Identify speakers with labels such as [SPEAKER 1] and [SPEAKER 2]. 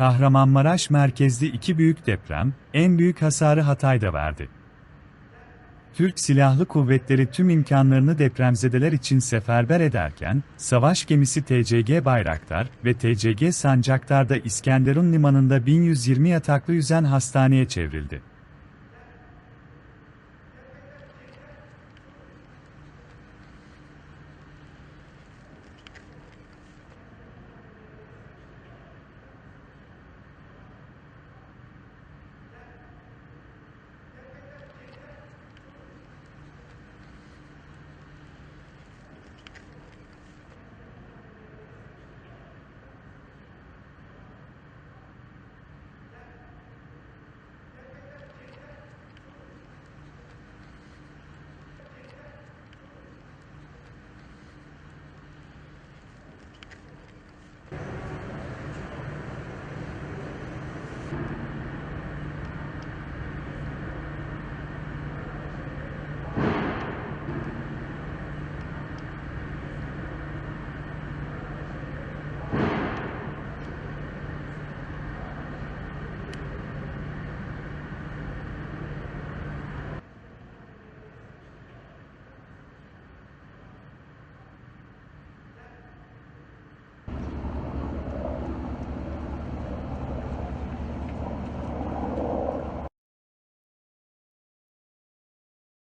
[SPEAKER 1] Kahramanmaraş merkezli iki büyük deprem, en büyük hasarı Hatay'da verdi. Türk Silahlı Kuvvetleri tüm imkanlarını depremzedeler için seferber ederken, savaş gemisi TCG Bayraktar ve TCG Sancaktar'da İskenderun Limanı'nda 1120 yataklı yüzen hastaneye çevrildi.